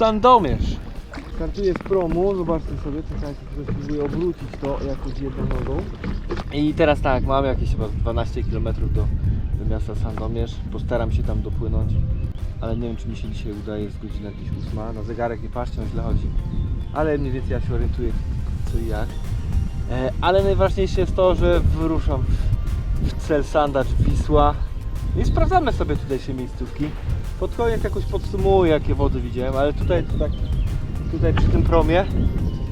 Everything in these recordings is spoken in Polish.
Sandomierz. Startuję z promu, zobaczcie sobie, czekajcie, że spróbuję obrócić to jakoś jedną nogą. I teraz tak, mam jakieś chyba 12 km do, do miasta Sandomierz. Postaram się tam dopłynąć, ale nie wiem czy mi się dzisiaj udaje, jest godzina jakieś 8. Na zegarek nie patrzcie, on źle chodzi. Ale mniej więcej ja się orientuję co i jak. E, ale najważniejsze jest to, że wyruszam w, w cel Sandacz Wisła i sprawdzamy sobie tutejsze miejscówki. Pod koniec jakoś podsumuję jakie wody widziałem, ale tutaj tak tutaj przy tym promie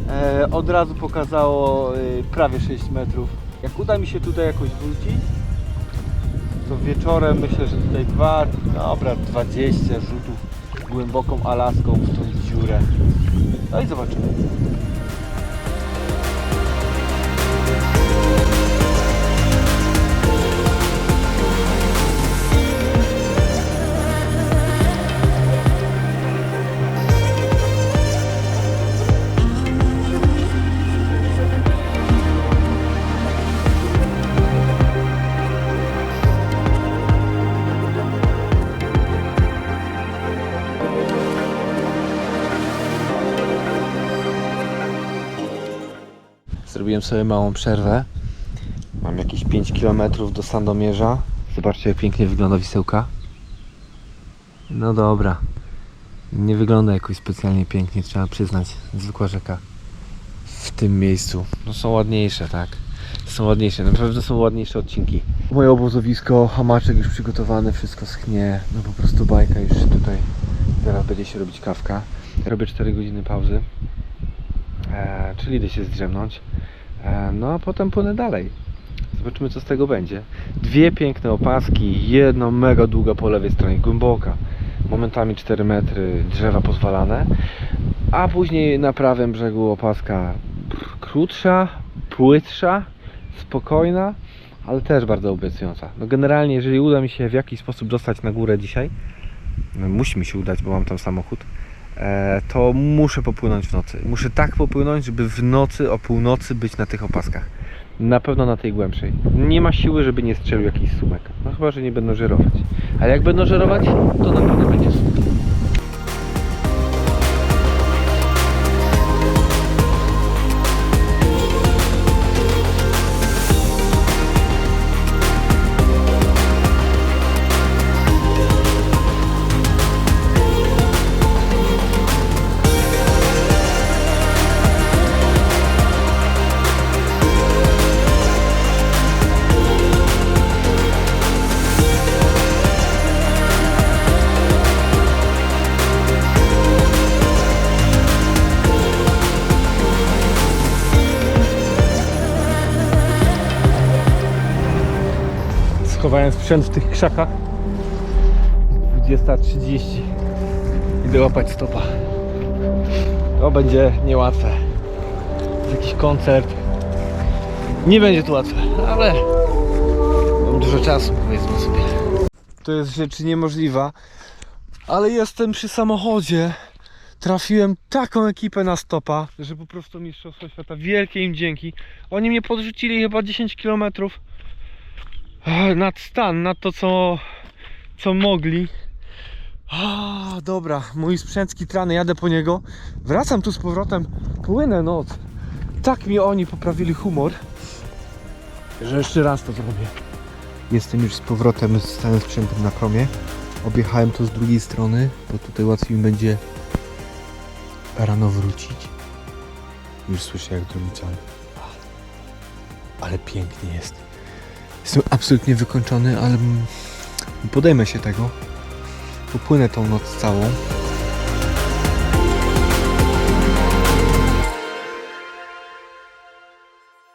e, od razu pokazało e, prawie 6 metrów. Jak uda mi się tutaj jakoś wrócić, to wieczorem myślę, że tutaj dwa, dobra, 20 rzutów głęboką Alaską w tą dziurę. No i zobaczymy. Zrobiłem sobie małą przerwę. Mam jakieś 5 km do Sandomierza. Zobaczcie jak pięknie wygląda wisełka. No dobra. Nie wygląda jakoś specjalnie pięknie, trzeba przyznać. Zwykła rzeka. W tym miejscu. No są ładniejsze, tak. Są ładniejsze, na pewno są ładniejsze odcinki. Moje obozowisko, hamaczek już przygotowany, wszystko schnie. No po prostu bajka już tutaj. Teraz będzie się robić kawka. Robię 4 godziny pauzy. E, czyli idę się zdrzemnąć. E, no a potem płynę dalej. Zobaczymy co z tego będzie. Dwie piękne opaski, jedna mega długa po lewej stronie, głęboka. Momentami 4 metry, drzewa pozwalane. A później na prawym brzegu opaska krótsza, płytsza, spokojna, ale też bardzo obiecująca. No generalnie jeżeli uda mi się w jakiś sposób dostać na górę dzisiaj, no musi mi się udać, bo mam tam samochód, to muszę popłynąć w nocy. Muszę tak popłynąć, żeby w nocy o północy być na tych opaskach. Na pewno na tej głębszej. Nie ma siły, żeby nie strzelił jakiś sumek. No chyba, że nie będą żerować. A jak będą żerować, to na pewno będzie sumek. Schowałem sprzęt w tych krzakach. 20.30. Idę łapać stopa. To będzie niełatwe. Jakiś koncert. Nie będzie to łatwe, ale mam dużo czasu, powiedzmy sobie. To jest rzecz niemożliwa, ale jestem przy samochodzie. Trafiłem taką ekipę na stopa, że po prostu mistrzostwo świata. Wielkie im dzięki. Oni mnie podrzucili chyba 10 kilometrów nad stan, nad to co, co mogli. A, dobra, mój sprzęt skitrany, jadę po niego. Wracam tu z powrotem, płynę noc. Tak mi oni poprawili humor, że jeszcze raz to zrobię. Jestem już z powrotem z całym sprzętem na promie. Objechałem to z drugiej strony, bo tutaj łatwiej mi będzie rano wrócić. Już słyszę jak drugi Ale pięknie jest. Jestem absolutnie wykończony, ale podejmę się tego. Popłynę tą noc całą.